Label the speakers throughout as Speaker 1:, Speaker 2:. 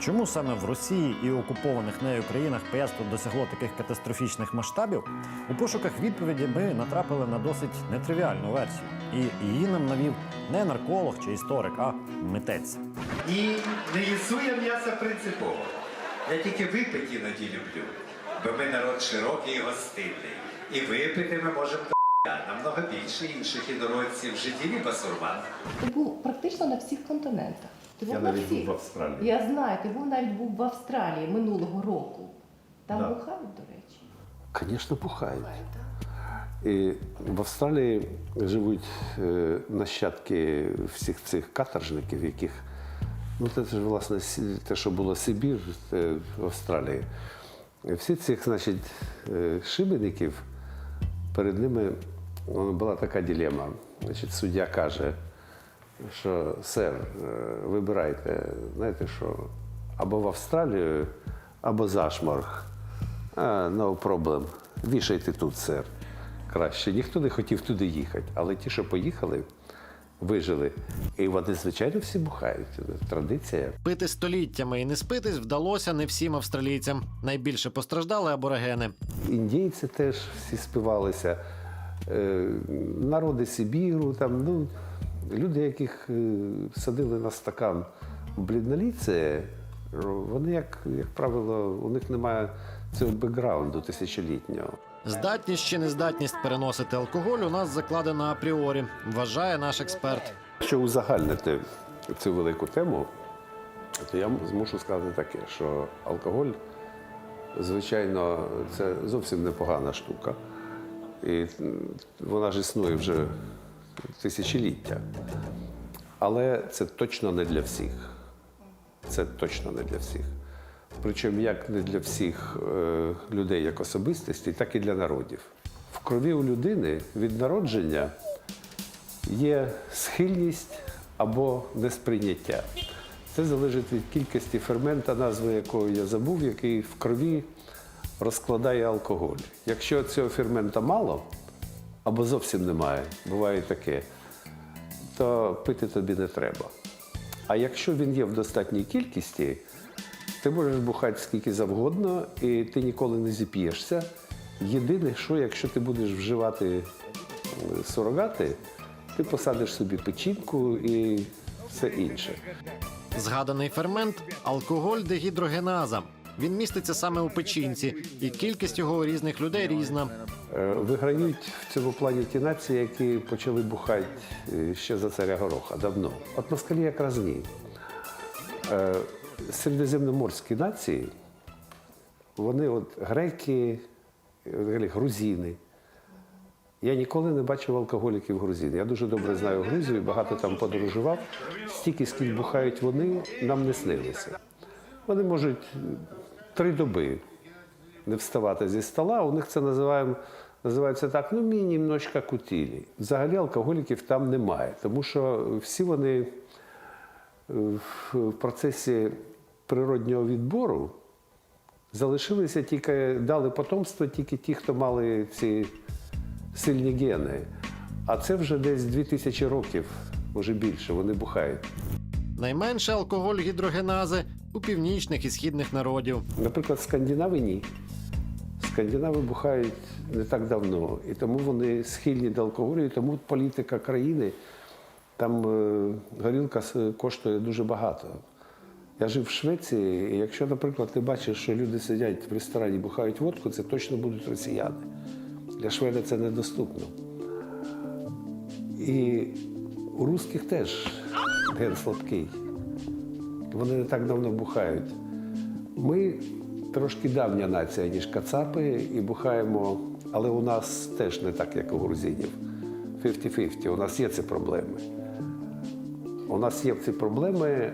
Speaker 1: Чому саме в Росії і окупованих нею країнах пияцтво досягло таких катастрофічних масштабів? У пошуках відповіді ми натрапили на досить нетривіальну версію. І її нам навів не нарколог чи історик, а митець.
Speaker 2: І не їсу я м'ясо принципово. Я тільки випити іноді люблю, бо ми народ широкий і гостинний. І випити ми можемо до намного більше інших інородців в житті басурман.
Speaker 3: Ти був практично на всіх континентах. Ти був
Speaker 4: Я
Speaker 3: на
Speaker 4: навіть
Speaker 3: всіх.
Speaker 4: був в Австралії.
Speaker 3: Я знаю, ти був навіть був в Австралії минулого року. Там
Speaker 4: Да.
Speaker 3: бухають, до речі.
Speaker 4: Звісно, пухають. І в Австралії живуть е, нащадки всіх цих каторжників, яких ну це ж власне Сі- те, що було Сибір е, в Австралії. І Всі цих, значить, е, шибеників, перед ними ну, була така дилема. Значить, суддя каже, що сер, е, вибирайте, знаєте що, або в Австралію, або зашморг. А, no problem. Вішайте тут, сер. Краще. Ніхто не хотів туди їхати. Але ті, що поїхали, вижили. І вони, звичайно, всі бухають. Традиція.
Speaker 1: Пити століттями і не спитись вдалося не всім австралійцям. Найбільше постраждали аборигени.
Speaker 4: Індійці теж всі співалися. Е, Народи Сибіру, там, ну, люди, яких е, садили на стакан в блідноліце, вони, як, як правило, у них немає цього бекграунду тисячолітнього.
Speaker 1: Здатність чи нездатність переносити алкоголь у нас закладена апріорі, вважає наш експерт.
Speaker 4: Якщо узагальнити цю велику тему, то я змушу сказати таке, що алкоголь, звичайно, це зовсім непогана штука. І вона ж існує вже тисячоліття. Але це точно не для всіх. Це точно не для всіх. Причому як не для всіх е, людей як особистостей, так і для народів. В крові у людини від народження є схильність або несприйняття. Це залежить від кількості фермента, назви якого я забув, який в крові розкладає алкоголь. Якщо цього фермента мало або зовсім немає, буває таке, то пити тобі не треба. А якщо він є в достатній кількості, ти можеш бухати скільки завгодно, і ти ніколи не зіп'єшся. Єдине, що якщо ти будеш вживати е, сурогати, ти посадиш собі печінку і все інше.
Speaker 1: Згаданий фермент алкоголь дегідрогеназа. Він міститься саме у печінці, і кількість його у різних людей різна.
Speaker 4: Е, Виграють в цьому плані ті нації, які почали бухати е, ще за царя Гороха давно. От москалі якраз ні. Е, Середземноморські нації, вони от греки, грузини. Я ніколи не бачив алкоголіків грузин. Я дуже добре знаю Грузію, багато там подорожував. Стільки, скільки бухають вони, нам не снилося. Вони можуть три доби не вставати зі стола. У них це називаємо, називається так, ну, мій немножко кутілі. Взагалі алкоголіків там немає, тому що всі вони е, в процесі природнього відбору залишилися тільки, дали потомство тільки ті, хто мали ці сильні гени. А це вже десь 2000 років, може більше, вони бухають.
Speaker 1: Найменше алкоголь гідрогенази у північних і східних народів.
Speaker 4: Наприклад, скандинави ні. Скандинави бухають не так давно, і тому вони схильні до алкоголю, і тому політика країни там е, горілка коштує дуже багато. Я жив в Швеції, і якщо, наприклад, ти бачиш, що люди сидять в ресторані, бухають водку, це точно будуть росіяни. Для шведа це недоступно. І у русських теж ген слабкий. Вони не так давно бухають. Ми трошки давня нація, ніж кацапи, і бухаємо, але у нас теж не так, як у грузинів. 50-50. У нас є ці проблеми. У нас є ці проблеми. е,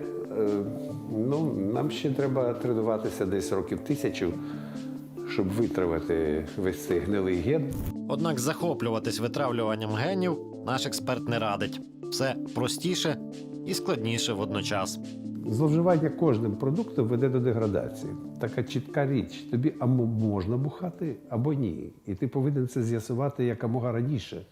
Speaker 4: Ну, нам ще треба тренуватися десь років тисячу, щоб витримати весь цей гнилий ген.
Speaker 1: Однак захоплюватись витравлюванням генів наш експерт не радить. Все простіше і складніше водночас.
Speaker 4: Зловживання кожним продуктом веде до деградації. Така чітка річ. Тобі або можна бухати, або ні. І ти повинен це з'ясувати якомога раніше.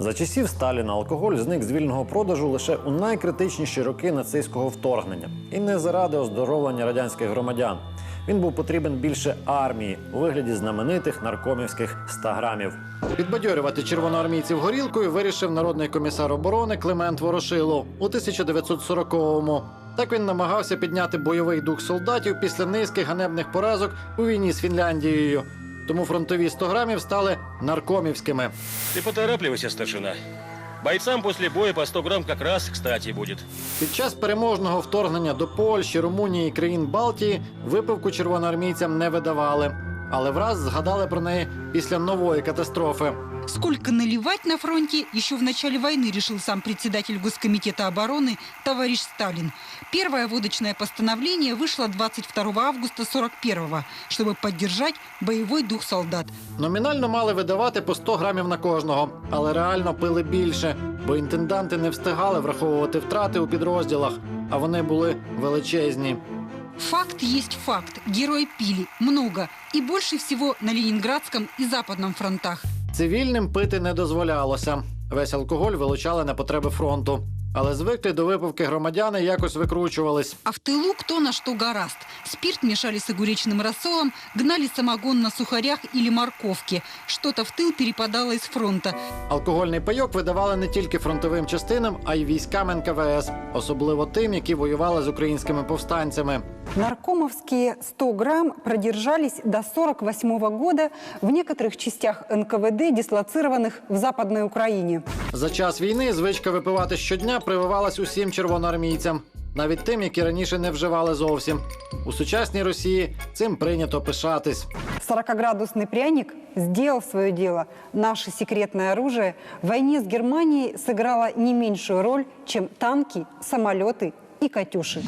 Speaker 1: За часів Сталіна алкоголь зник з вільного продажу лише у найкритичніші роки нацистського вторгнення, і не заради оздоровлення радянських громадян. Він був потрібен більше армії у вигляді знаменитих наркомівських 100 грамів. Підбадьорювати червоноармійців горілкою вирішив народний комісар оборони Климент Ворошилов у 1940-му. Так він намагався підняти бойовий дух солдатів після низки ганебних поразок у війні з Фінляндією. Тому фронтові 100 грамів стали наркомівськими.
Speaker 5: Ты поторапливайся, старшина. Бойцам после боя по 100 грамм как раз кстати будет.
Speaker 1: Під час переможного вторгнення до Польщі, Румунії і країн Балтії випивку червоноармійцям не видавали, але враз згадали про неї після нової катастрофи.
Speaker 6: Сколько наливать на фронте, еще в начале войны решил сам председатель Госкомитета обороны товарищ Сталин. Первое водочное постановление вышло 22 августа 41 чтобы поддержать боевой дух солдат.
Speaker 1: Номінально мали видавати по 100 грамів на кожного, але реально пили більше, бо інтенданти не встигали враховувати втрати у підрозділах, а вони були величезні.
Speaker 6: Факт есть факт. Герои пили много и больше всего на Ленинградском и Западном фронтах.
Speaker 1: Цивільним пити не дозволялося. Весь алкоголь вилучали на потреби фронту. Але звикли до випивки громадяни якось викручувались.
Speaker 6: А в тылу кто на что гораст. Спирт мешали с огуречным рассолом, гнали самогон на сухарях или морковке. Что-то в тыл перепадало из фронта.
Speaker 1: Алкогольний пайок видавали не тільки фронтовим частинам, а й військам НКВС, особливо тим, які воювали з українськими повстанцями.
Speaker 7: Наркомовские 100 грамм продержались до 48 года в некоторых частях НКВД, дислоцированных в Западной Украине.
Speaker 1: За час війни звичка випивати щодня прививалась усім червоноармійцям, навіть тим, які раніше не вживали зовсім. У сучасній Росії цим прийнято пишатись.
Speaker 7: 40-градусный пряник сделал свое дело. Наше секретное оружие в войне с Германией сыграло не меньшую роль, чем танки, самолеты и «Катюши».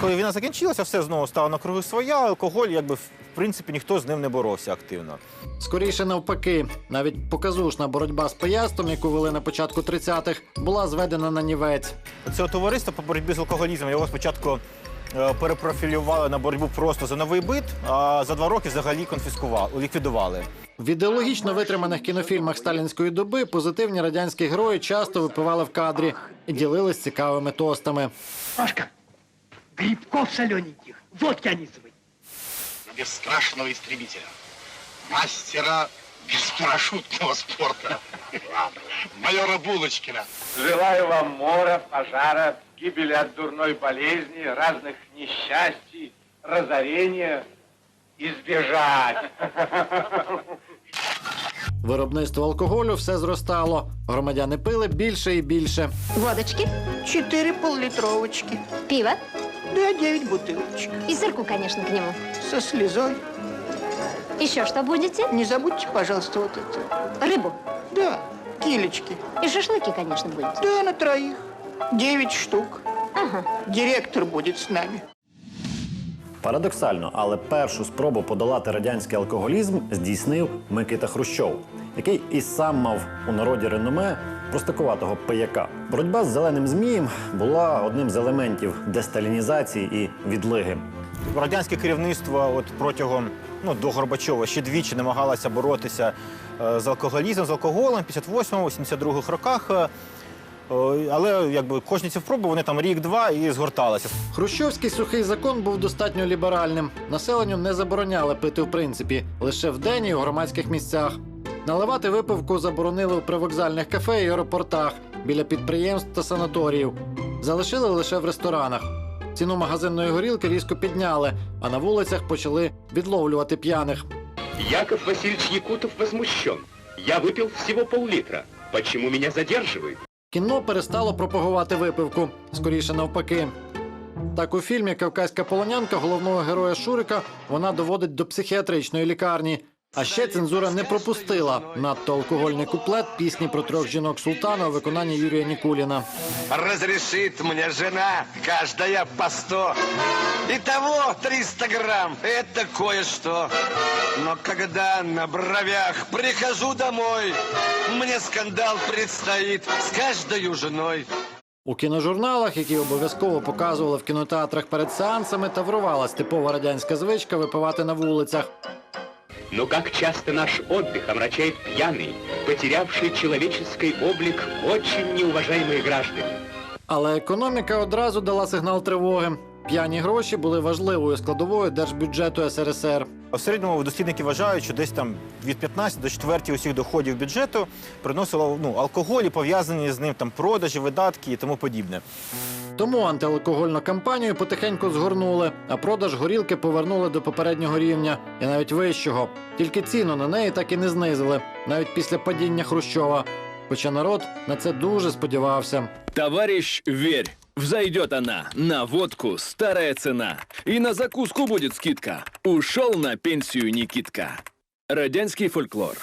Speaker 8: Коли війна закінчилася, все знову стало на круги своя. Алкоголь, якби в принципі ніхто з ним не боровся активно.
Speaker 1: Скоріше навпаки, навіть показушна боротьба з пиястом, яку вели на початку 30-х, була зведена на нівець.
Speaker 8: Це товариство по боротьбі з алкоголізмом його спочатку е, перепрофілювали на боротьбу просто за новий бит, а за два роки взагалі конфіскували, ліквідували.
Speaker 1: В ідеологічно витриманих кінофільмах сталінської доби позитивні радянські герої часто випивали в кадрі і ділились цікавими тостами.
Speaker 9: Пашка, грибков солененьких, водки анисовой.
Speaker 10: Бесстрашного истребителя, мастера беспарашютного спорта, майора Булочкина.
Speaker 11: Желаю вам мора, пожара, гибели от дурной болезни, разных несчастий, разорения избежать.
Speaker 1: Виробництво алкоголю все зростало. Громадяни пили більше і більше.
Speaker 12: Водочки,
Speaker 9: Четыре поллитровочки.
Speaker 12: пиво
Speaker 9: Да, девять бутылочек.
Speaker 12: и сырку, конечно, к нему.
Speaker 9: Со слезой.
Speaker 12: Еще что будете?
Speaker 9: Не забудьте, пожалуйста, вот это.
Speaker 12: Рыбу.
Speaker 9: Да, килечки.
Speaker 12: И шашлыки, конечно, будете.
Speaker 9: Да, на троих. Девять штук.
Speaker 12: Ага.
Speaker 9: Директор будет с нами.
Speaker 1: Парадоксально, але першу спробу подолати радянський алкоголізм здійснив Микита Хрущов, який і сам мав у народі реноме простакуватого пияка. Боротьба з зеленим змієм була одним з елементів десталінізації і відлиги.
Speaker 8: Радянське керівництво от протягом ну, до Горбачова ще двічі намагалося боротися е, з алкоголізмом, з алкоголем в 58-82 роках. е, е, Але якби кожні ці спроби вони там рік-два і згорталися.
Speaker 1: Хрущовський сухий закон був достатньо ліберальним. Населенню не забороняли пити в принципі лише вдень і у громадських місцях. Наливати випивку заборонили у привокзальних кафе і аеропортах біля підприємств та санаторіїв. Залишили лише в ресторанах. Ціну магазинної горілки різко підняли, а на вулицях почали відловлювати п'яних.
Speaker 11: Яков Васильевич Якутов возмущен. Я выпил всего пол-литра. Почему меня задерживают?
Speaker 1: Кіно перестало пропагувати випивку, скоріше навпаки. Так у фільмі Кавказька полонянка головного героя Шурика вона доводить до психіатричної лікарні. А ще цензура не пропустила надто алкогольний куплет пісні про трьох жінок султана у виконанні Юрія Нікуліна.
Speaker 10: Разрешит мне жена, каждая по сто. Итого 300 грамм, это кое-что. Но когда на бровях прихожу домой, мне скандал предстоит с каждой женой.
Speaker 1: У кіножурналах, які обов'язково показували в кінотеатрах перед сеансами, таврувалась типова радянська звичка випивати на вулицях.
Speaker 11: Но как часто наш отдых омрачает пьяный, потерявший человеческий облик очень неуважаемые граждане.
Speaker 1: Але економіка одразу дала сигнал тривоги. П'яні гроші були важливою складовою держбюджету СРСР.
Speaker 8: В середньому дослідники вважають, що десь там від 15 до четверті усіх доходів бюджету приносило ну, алкоголь і пов'язані з ним там продажі, видатки і тому подібне.
Speaker 1: Тому антиалкогольну кампанію потихеньку згорнули, а продаж горілки повернули до попереднього рівня і навіть вищого. Тільки ціну на неї так і не знизили, навіть після падіння Хрущова. Хоча народ на це дуже сподівався.
Speaker 13: Товарищ, верь, взойдет она. На водку старая цена. И на закуску будет скидка. Ушел на пенсию Никитка. Радянский фольклор.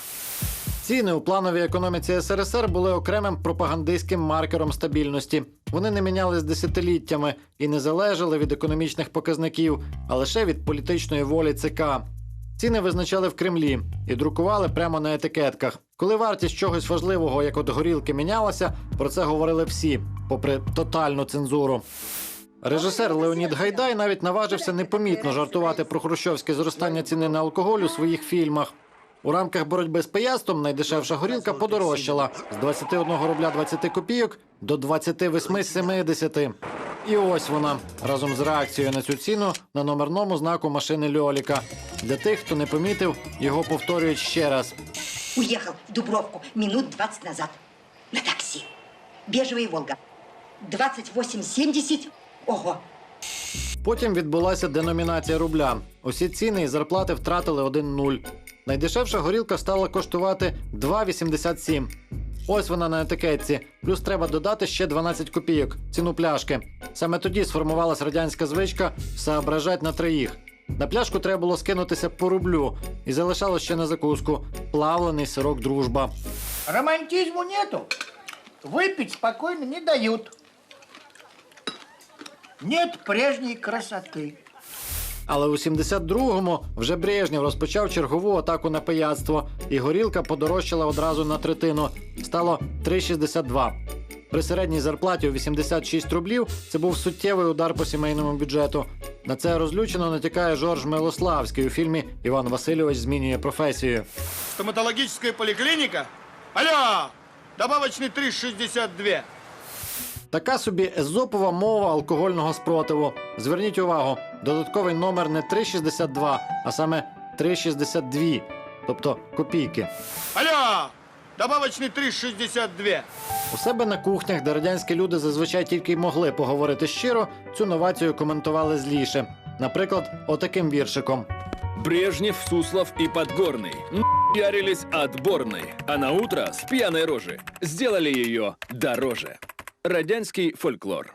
Speaker 1: Ціни у плановій економіці СРСР були окремим пропагандистським маркером стабільності. Вони не мінялись десятиліттями і не залежали від економічних показників, а лише від політичної волі ЦК. Ціни визначали в Кремлі і друкували прямо на етикетках. Коли вартість чогось важливого, як от горілки, мінялася, про це говорили всі, попри тотальну цензуру. Режисер Леонід Гайдай навіть наважився непомітно жартувати про хрущовське зростання ціни на алкоголь у своїх фільмах. У рамках боротьби з пияцтвом найдешевша горілка подорожчала з 21 рубля 20 копійок до 28,70. І ось вона разом з реакцією на цю ціну на номерному знаку машини Льоліка. Для тих, хто не помітив, його повторюють ще раз.
Speaker 14: Уехал в Дубровку минут 20 назад на такси. Бежевая Волга. 28,70. Ого.
Speaker 1: Потім відбулася деномінація рубля. Усі ціни і зарплати втратили 1-0. Найдешевша горілка стала коштувати 2,87. Ось вона на етикетці. Плюс треба додати ще 12 копійок ціну пляшки. Саме тоді сформувалась радянська звичка соображать на троїх. На пляшку треба було скинутися по рублю і залишалось ще на закуску плавлений сирок дружба.
Speaker 9: Романтизму нету. Выпить спокойно не дают. Нет прежней красоты.
Speaker 1: Але у 72-му вже Брежнєв розпочав чергову атаку на пияцтво, і горілка подорожчала одразу на третину. Стало 3,62. При середній зарплаті у 86 рублів це був суттєвий удар по сімейному бюджету. На це розлючено натякає Жорж Милославський у фільмі Іван Васильович змінює професію.
Speaker 15: Стоматологическая поликлиника? Алло! Добавочный 3,62.
Speaker 1: Така собі езопова мова алкогольного спротиву. Зверніть увагу, додатковий номер не 3,62, а саме 3,62, тобто копійки.
Speaker 15: Алло! Добавочный 3,62.
Speaker 1: У себе на кухнях, де радянські люди зазвичай тільки й могли поговорити щиро, цю новацію коментували зліше. Наприклад, отаким віршиком.
Speaker 13: Брежнев, Суслов и Подгорный ярились отборной, а на утро с пьяной рожи сделали ее дороже. Радянский фольклор.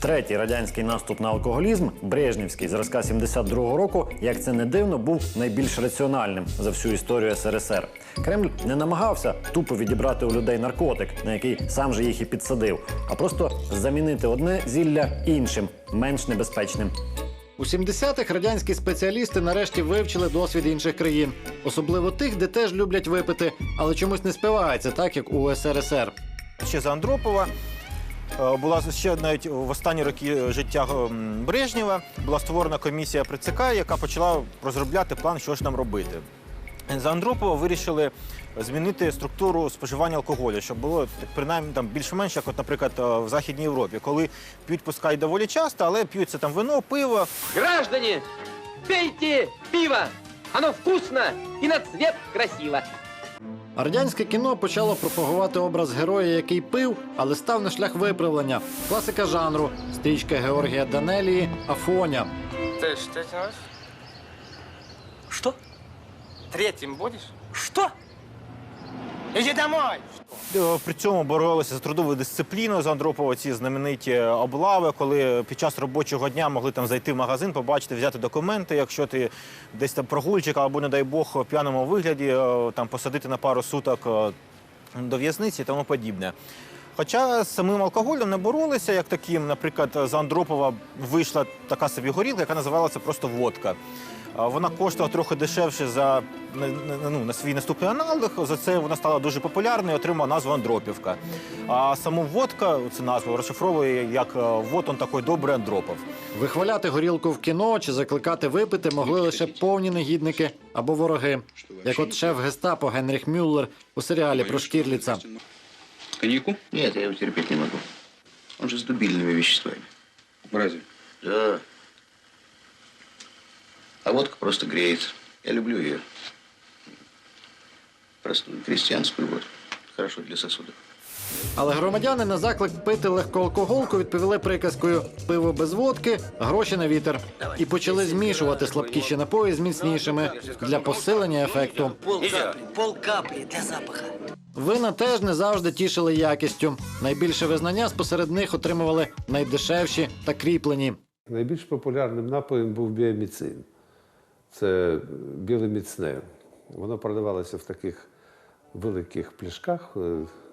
Speaker 1: Третій радянський наступ на алкоголізм, Брежнівський, зразка 72-го року, як це не дивно, був найбільш раціональним за всю історію СРСР. Кремль не намагався тупо відібрати у людей наркотик, на який сам же їх і підсадив, а просто замінити одне зілля іншим, менш небезпечним. У 70-х радянські спеціалісти нарешті вивчили досвід інших країн, особливо тих, де теж люблять випити, але чомусь не спивається, так як у СРСР.
Speaker 8: Ще за Андропова. е, Була ще навіть в останні роки життя м, Брежнєва була створена комісія при ЦК, яка почала розробляти план, що ж нам робити. За Андропова вирішили змінити структуру споживання алкоголю, щоб було принаймні там більш-менш, як, от, наприклад, е, в Західній Європі, коли п'ють пускай доволі часто, але п'ються там вино, пиво.
Speaker 16: Граждане, пейте пиво! Оно вкусно и на цвет красиво.
Speaker 1: А Радянське кіно почало пропагувати образ героя, який пив, але став на шлях виправлення. Класика жанру, стрічка Георгія Данелії Афоня.
Speaker 16: Ты что делаешь? Що? Третім будеш? Что? Иди домой!
Speaker 8: Е, При цьому боролися за трудову дисципліну за Андропова ці знамениті облави, коли під час робочого дня могли там зайти в магазин, побачити, взяти документи, якщо ти десь там прогульчик або, не дай Бог, в п'яному вигляді, е, там посадити на пару суток е, до в'язниці і тому подібне. Хоча з самим алкоголем не боролися, як таким, наприклад, з Андропова вийшла така собі горілка, яка називалася просто водка. Вона коштувала трохи дешевше за ну, на свій наступний аналог. За це вона стала дуже популярною і отримала назву Андропівка. А саму водка, цю назву розшифровує як е, «Вот он такий добрий Андропов.
Speaker 1: Вихваляти горілку в кіно чи закликати випити могли лише повні негідники або вороги, як от шеф гестапо Генріх Мюллер у серіалі про Штірліца.
Speaker 17: Коньяку? Нет, я его терпеть не могу. Он же с дубильными веществами. Разве? Да. А водка просто греет. Я люблю ее. Простую крестьянскую водку. Хорошо для сосудов.
Speaker 1: Але громадяни на заклик пити легкоалкоголку відповіли приказкою пиво без водки, гроші на вітер. І почали змішувати слабкіші напої з міцнішими для посилення ефекту.
Speaker 18: Пол капли, пол капли для запаха.
Speaker 1: Вина теж не завжди тішили якістю. Найбільше визнання спосеред них отримували найдешевші та кріплені.
Speaker 4: Найбільш популярним напоєм був біоміцин. Це біле міцне. Воно продавалося в таких великих пляшках е,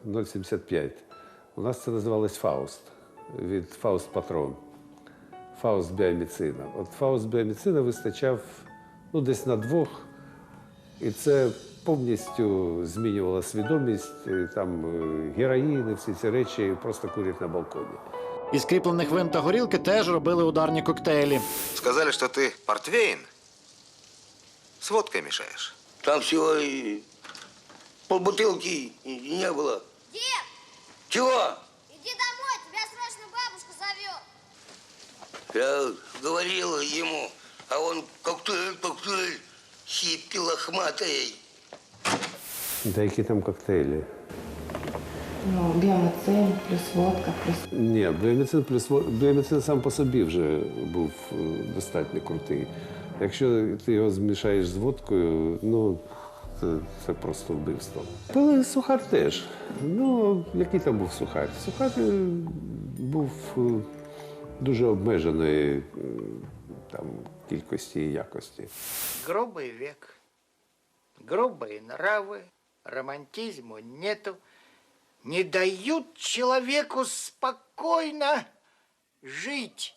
Speaker 4: 0,75. У нас це називалось Фауст від Фауст Патрон. Фауст біоміцина. От Фауст біоміцина вистачав ну, десь на двох. І це повністю змінювало свідомість. Там е, героїн і всі ці речі просто курять на балконі.
Speaker 1: Із кріплених вин та горілки теж робили ударні коктейлі.
Speaker 19: Сказали, что ты портвейн с водкой мешаешь.
Speaker 18: Там всего и полбутылки и не было.
Speaker 20: Дед,
Speaker 18: Чего?
Speaker 20: иди домой, тебя срочно бабушка зовет.
Speaker 18: Я говорил ему, а он коктейль, коктейль, хиппи лохматый.
Speaker 4: Деякі там коктейлі.
Speaker 3: Ну, біомецин плюс водка, плюс
Speaker 4: Ні, біоміцин плюс во- біоміцин сам по собі вже був е, достатньо крутий. Якщо ти його змішаєш з водкою, ну це, це просто вбивство. Пили сухар теж. Ну, який там був сухар? Сухар е, був е, дуже обмеженої е, там, кількості і якості.
Speaker 9: Грубый век, грубые нравы, романтизму нету, не дают человеку спокойно жить.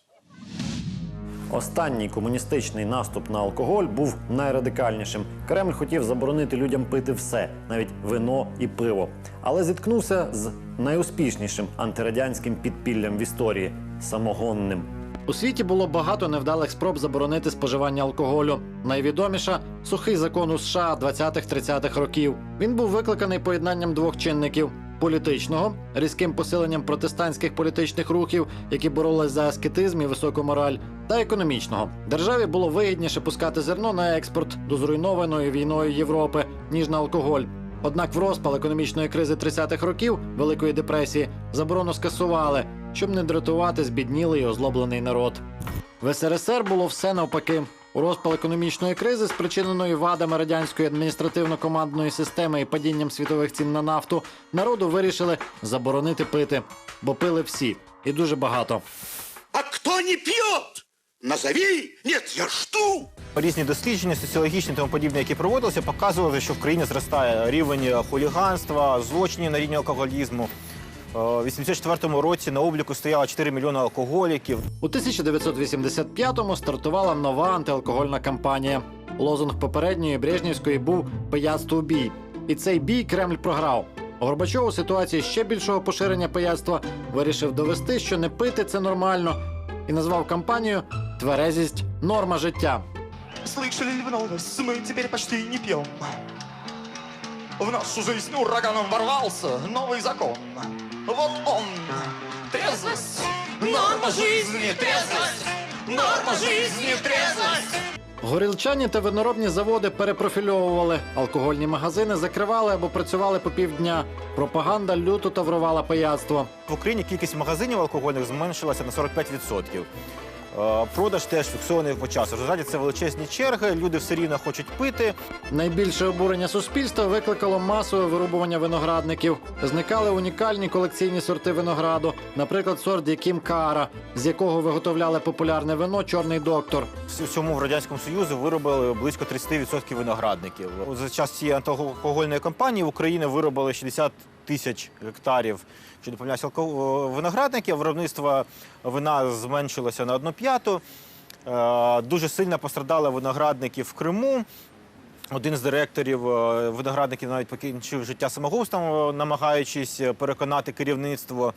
Speaker 1: Останній комуністичний наступ на алкоголь був найрадикальнішим. Кремль хотів заборонити людям пити все, навіть вино і пиво. Але зіткнувся з найуспішнішим антирадянським підпіллям в історії самогонним. У світі було багато невдалих спроб заборонити споживання алкоголю. Найвідоміша сухий закон у США 20-30-х років. Він був викликаний поєднанням двох чинників: політичного різким посиленням протестантських політичних рухів, які боролись за аскетизм і високу мораль, та економічного державі було вигідніше пускати зерно на експорт до зруйнованої війною Європи ніж на алкоголь. Однак в розпал економічної кризи 30-х років Великої депресії заборону скасували, щоб не дратувати збіднілий і озлоблений народ. В СРСР було все навпаки. У розпал економічної кризи, спричиненої вадами радянської адміністративно-командної системи і падінням світових цін на нафту, народу вирішили заборонити пити, бо пили всі і дуже багато.
Speaker 15: А кто не пьет? Назови! Нет, я жду!
Speaker 8: Різні дослідження, соціологічні і тому подібне, які проводилися, показували, що в країні зростає рівень хуліганства, злочинів на рівні алкоголізму. Е, У 84-му році на обліку стояло 4 мільйони алкоголіків.
Speaker 1: У 1985-му стартувала нова антиалкогольна кампанія. Лозунг попередньої Брежнівської був пияцтво бій. І цей бій Кремль програв. Горбачов у ситуації ще більшого поширення пияцтва вирішив довести, що не пити це нормально, і назвав кампанію Тверезість норма життя.
Speaker 21: Слышали ли вы новость? Мы теперь почти не пьем. В нашу жизнь ураганом ворвался новый закон. Вот он, трезвость, норма жизни, трезвость, норма жизни, трезвость.
Speaker 1: Горілчані та виноробні заводи перепрофільовували, алкогольні магазини закривали або працювали по півдня. Пропаганда люто таврувала пияцтво.
Speaker 8: В Україні кількість магазинів алкогольних зменшилася на 45%. Е, Продаж теж фіксований по часу. В результаті це величезні черги, люди все рівно хочуть пити.
Speaker 1: Найбільше обурення суспільства викликало масове вирубування виноградників. Зникали унікальні колекційні сорти винограду, наприклад, сорт Яким Кара, з якого виготовляли популярне вино Чорний доктор.
Speaker 8: Всьому в радянському союзі виробили близько 30% виноградників. За час цієї антиалкогольної кампанії в Україні виробили тисяч гектарів, що не помиляюсь, виноградників. Виробництво вина зменшилося на одну п'яту. Е, Дуже сильно пострадали виноградники в Криму. Один з директорів е, виноградників навіть покінчив життя самогубством, е, намагаючись переконати керівництво,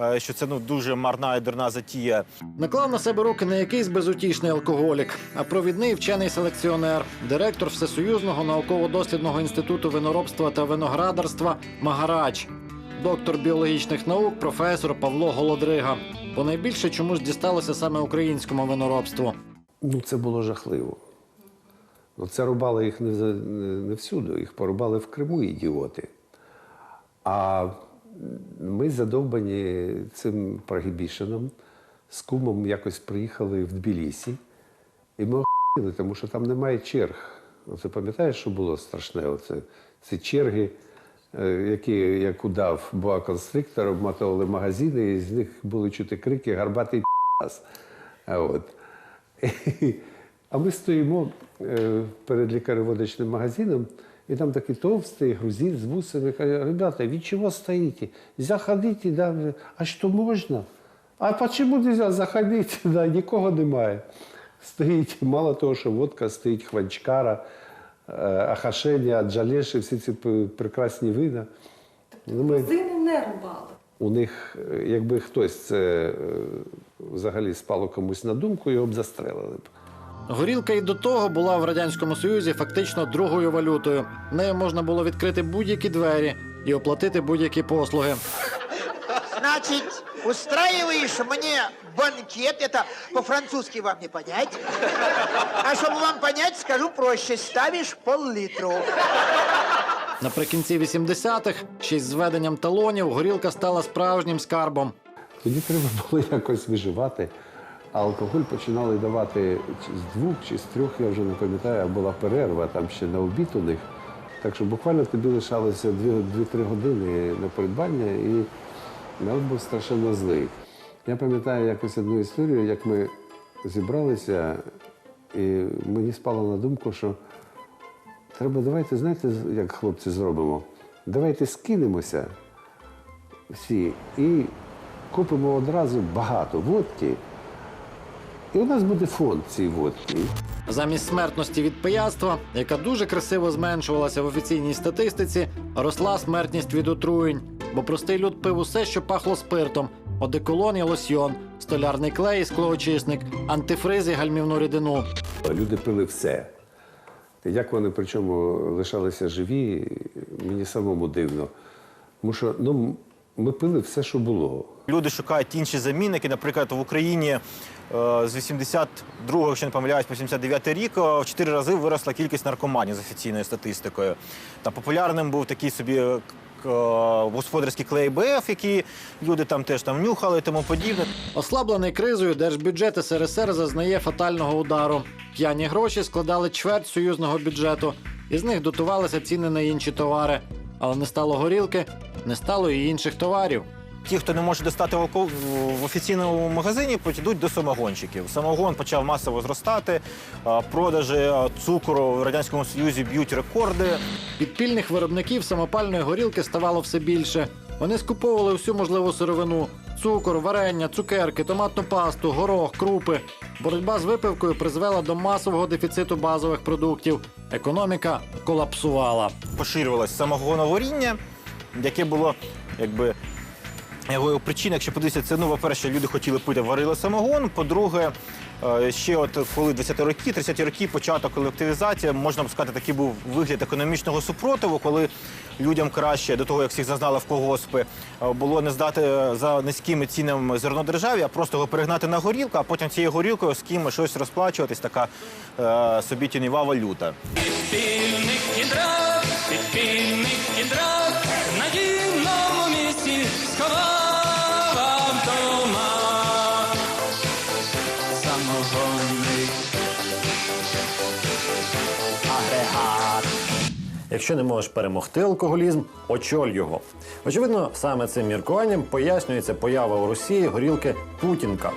Speaker 8: е, що це ну дуже марна і дурна затія.
Speaker 1: Наклав на себе руки не якийсь безутішний алкоголік, а провідний вчений селекціонер, директор Всесоюзного науково-дослідного інституту виноробства та виноградарства Магарач, доктор біологічних наук, професор Павло Голодрига. Бо найбільше чомусь дісталося саме українському виноробству.
Speaker 4: Ну, це було жахливо. Ну, це рубали їх не, не всюди, їх порубали в Криму ідіоти. А ми задовбані цим прогібішеном з кумом якось приїхали в Тбілісі. І ми охуїли, тому що там немає черг. Оце пам'ятаєш, що було страшне? Оце, ці черги, е, які, як удав буа констриктор, обматували магазини, і з них були чути крики гарбатий пас. А ми стоїмо е, перед лікареводочним магазином, і там такий товстий грузин з вусами каже, ребята, ви чого стоїте? Заходите, да? а що можна? А почему нельзя заходити? Да, нікого немає. Стоїть, мало того, що водка стоїть хванчкара, е, ахашення, джалеші, всі ці прекрасні вина. Ну, ми...
Speaker 3: Зини не рубали.
Speaker 4: У них, е, якби хтось це взагалі спало комусь на думку, його б застрелили б.
Speaker 1: Горілка і до того була в радянському союзі фактично другою валютою. Нею можна було відкрити будь-які двері і оплатити будь-які послуги.
Speaker 22: Значит, устраиваешь мне банкет, это по-французски вам не понять. А чтобы вам понять, скажу проще, ставишь пол-литру.
Speaker 1: Наприкінці 80-х, ще й з зведенням талонів, горілка стала справжнім скарбом.
Speaker 4: Тоді треба було якось виживати. А алкоголь починали давати з двох чи з трьох, я вже не пам'ятаю, була перерва там ще на обід у них. Так що буквально тобі лишалося 2-3 години на придбання, і народ був страшенно злий. Я пам'ятаю якось одну історію, як ми зібралися, і мені спало на думку, що треба, давайте, знаєте, як хлопці зробимо? Давайте скинемося всі і купимо одразу багато водки. І у нас буде фонд цієї водки.
Speaker 1: Замість смертності від пияцтва, яка дуже красиво зменшувалася в офіційній статистиці, росла смертність від отруєнь. Бо простий люд пив усе, що пахло спиртом: одеколон і лосьйон, столярний клей і склоочисник, антифриз і гальмівну рідину.
Speaker 4: Люди пили все. Як вони причому лишалися живі, мені самому дивно. Тому що ну, ми пили все, що було.
Speaker 8: Люди шукають інші замінники. Наприклад, в Україні е, з 82-го, якщо не помиляюсь, по 79 рік е, в 4 рази виросла кількість наркоманів з офіційною статистикою. Та популярним був такий собі е, к- господарський клей БФ, який люди там теж там нюхали і тому подібне.
Speaker 1: Ослаблений кризою держбюджет СРСР зазнає фатального удару. П'яні гроші складали чверть союзного бюджету. Із них дотувалися ціни на інші товари. Але не стало горілки, не стало і інших товарів.
Speaker 8: Ті, хто не може достати алко- в офіційному магазині, підуть до самогонщиків. Самогон почав масово зростати, а, продажі а, цукру в радянському союзі б'ють рекорди.
Speaker 1: Підпільних виробників самопальної горілки ставало все більше. Вони скуповували всю можливу сировину: цукор, варення, цукерки, томатну пасту, горох, крупи. Боротьба з випивкою призвела до масового дефіциту базових продуктів. Економіка колапсувала.
Speaker 8: Поширювалось самогоноваріння, яке було якби. Його причина, якщо подивитися, це ну, по-перше, люди хотіли пити, варили самогон. По-друге, е, ще от коли 20-ті роки, 30-ті роки, початок колективізації, можна б сказати, такий був вигляд економічного супротиву, коли людям краще до того, як всіх зазнали в когоспи, е, було не здати за низькими цінами зерно державі, а просто його перегнати на горілку, а потім цією горілкою з кимось щось розплачуватись, така е, собі тіньова валюта.
Speaker 23: Підпільник кіндрат, підпільник кіндрат, на
Speaker 1: Якщо не можеш перемогти алкоголізм, очоль його. Очевидно, саме цим міркуванням пояснюється поява у Росії горілки Путінка.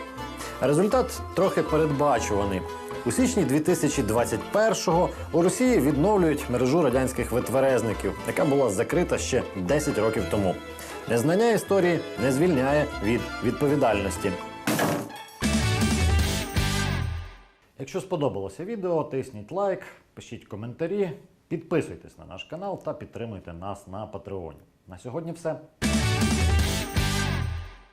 Speaker 1: Результат трохи передбачуваний.
Speaker 23: У січні 2021-го у Росії відновлюють мережу радянських витверезників, яка була закрита ще 10 років тому. Незнання історії не звільняє від відповідальності. Якщо сподобалося відео, тисніть лайк, пишіть коментарі, підписуйтесь на наш канал та підтримуйте нас на Патреоні. На сьогодні все.